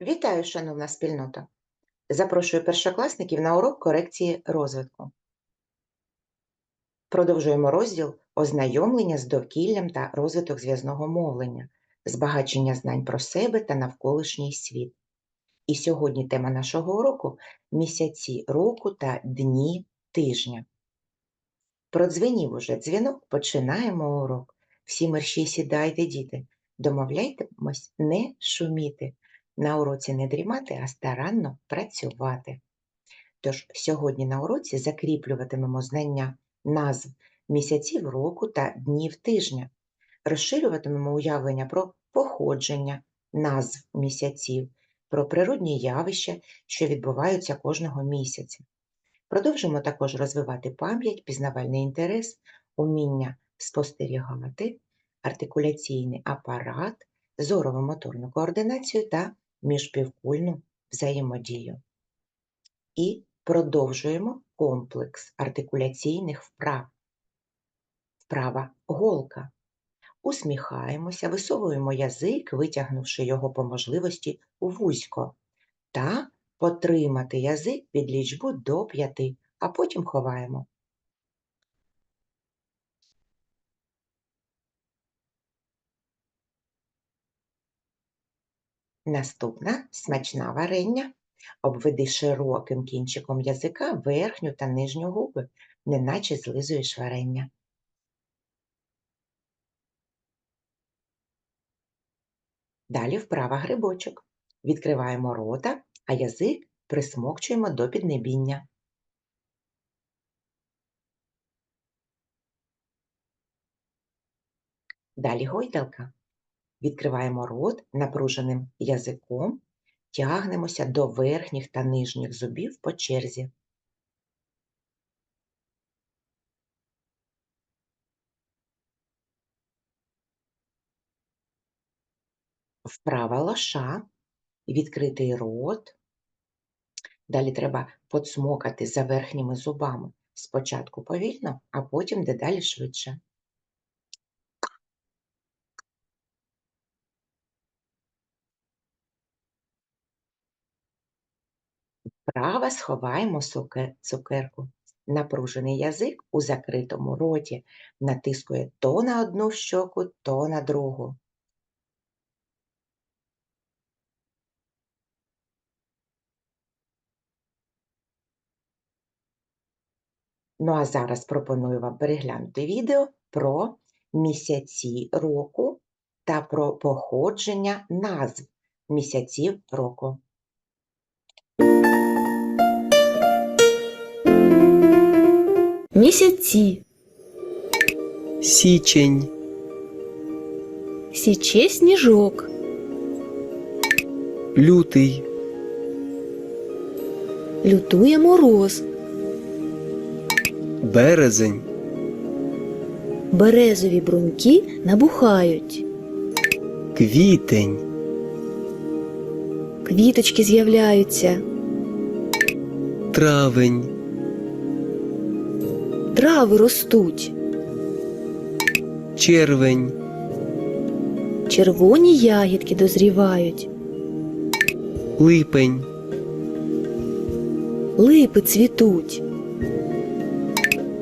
Вітаю, шановна спільнота! Запрошую першокласників на урок корекції розвитку. Продовжуємо розділ ознайомлення з довкіллям та розвиток зв'язного мовлення, збагачення знань про себе та навколишній світ. І сьогодні тема нашого уроку місяці року та дні тижня. Продзвенів уже дзвінок, починаємо урок. Всі мерщій сідайте, діти, домовляйтемось не шуміти. На уроці не дрімати, а старанно працювати. Тож сьогодні на уроці закріплюватимемо знання назв місяців року та днів тижня, розширюватимемо уявлення про походження назв місяців, про природні явища, що відбуваються кожного місяця. Продовжимо також розвивати пам'ять, пізнавальний інтерес, уміння спостерігати, артикуляційний апарат, зорово-моторну координацію та міжпівкульну взаємодію. І продовжуємо комплекс артикуляційних вправ. Вправа голка. Усміхаємося, висовуємо язик, витягнувши його по можливості вузько, та потримати язик під лічбу до п'яти, а потім ховаємо. Наступна смачна варення. Обведи широким кінчиком язика верхню та нижню губи, неначе злизуєш варення. Далі вправа грибочок. Відкриваємо рота, а язик присмокчуємо до піднебіння. Далі гойдалка. Відкриваємо рот напруженим язиком, тягнемося до верхніх та нижніх зубів по черзі. Вправа лоша, відкритий рот. Далі треба поцмокати за верхніми зубами. Спочатку повільно, а потім дедалі швидше. Вправо сховаємо цукерку. Напружений язик у закритому роті натискує то на одну щоку, то на другу. Ну а зараз пропоную вам переглянути відео про місяці року та про походження назв місяців року. Місяці. Січень, Січе сніжок. лютий, Лютує мороз. березень, Березові бруньки набухають. квітень, Квіточки з'являються. травень, Трави ростуть. червень, Червоні ягідки дозрівають. липень, Липи цвітуть.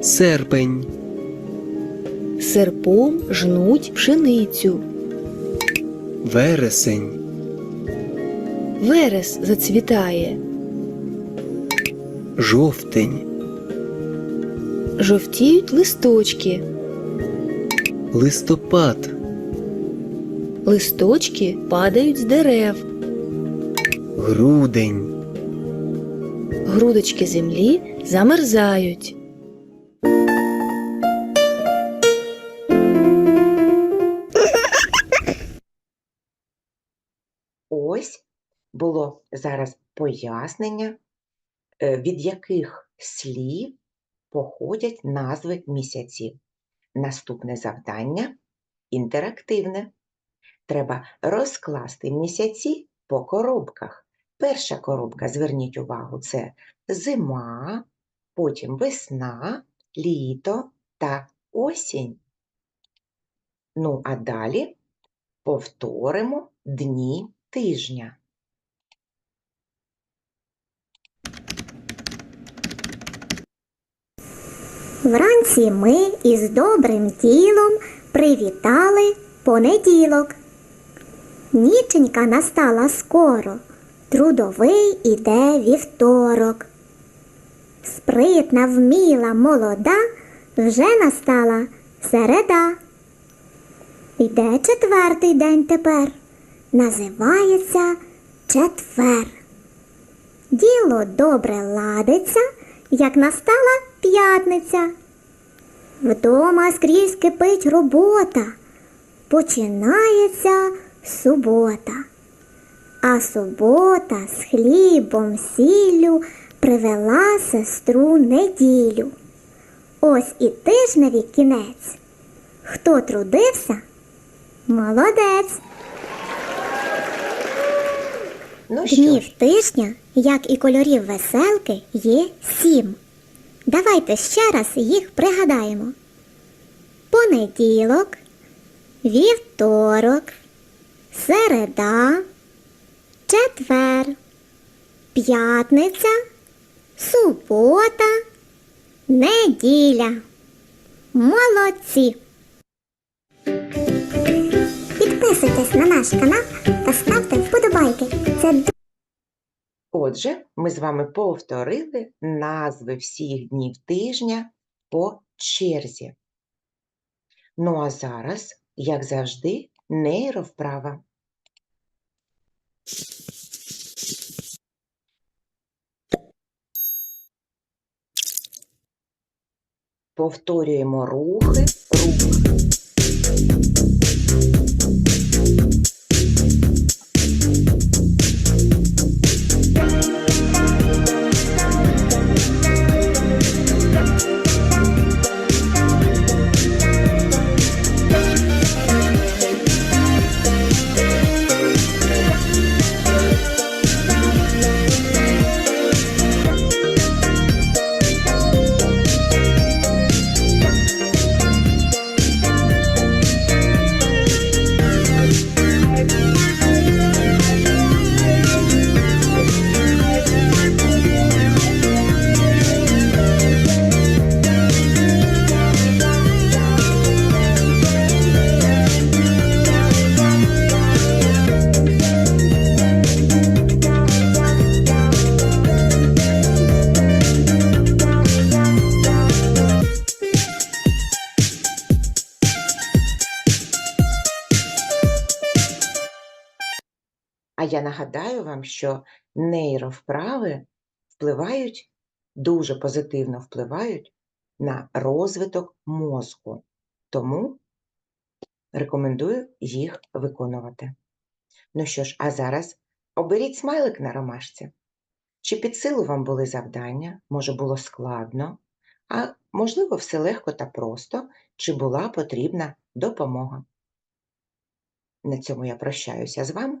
серпень, Серпом жнуть пшеницю. вересень, Верес зацвітає. жовтень, Жовтіють листочки. листопад, Листочки падають з дерев. грудень, Грудочки землі замерзають. Ось було зараз пояснення, е, від яких слів походять назви місяців. Наступне завдання інтерактивне. Треба розкласти місяці по коробках. Перша коробка, зверніть увагу, це зима, потім весна, літо та осінь. Ну, а далі повторимо дні тижня. Вранці ми із добрим тілом привітали понеділок. Ніченька настала скоро, трудовий іде вівторок. Спритна, вміла, молода, вже настала середа. Йде четвертий день тепер, називається четвер. Діло добре ладиться, як настала п'ятниця. Вдома скрізь кипить робота, починається субота. А субота з хлібом, сіллю привела сестру неділю. Ось і тижневі кінець. Хто трудився? Молодець. Ну що Днів ж, тижня, як і кольорів веселки, є сім. Давайте ще раз їх пригадаємо. Понеділок, вівторок, середа, четвер, п'ятниця, субота, неділя. Молодці! Підписуйтесь на наш канал та ставте вподобайки. Це отже, ми з вами повторили назви всіх днів тижня по черзі. Ну а зараз, як завжди, нейровправа. Повторюємо рухи, рух. Я нагадаю вам, що нейровправи впливають, дуже позитивно впливають на розвиток мозку. Тому рекомендую їх виконувати. Ну що ж, а зараз оберіть смайлик на ромашці. Чи під силу вам були завдання, може було складно, а можливо, все легко та просто, чи була потрібна допомога. На цьому я прощаюся з вами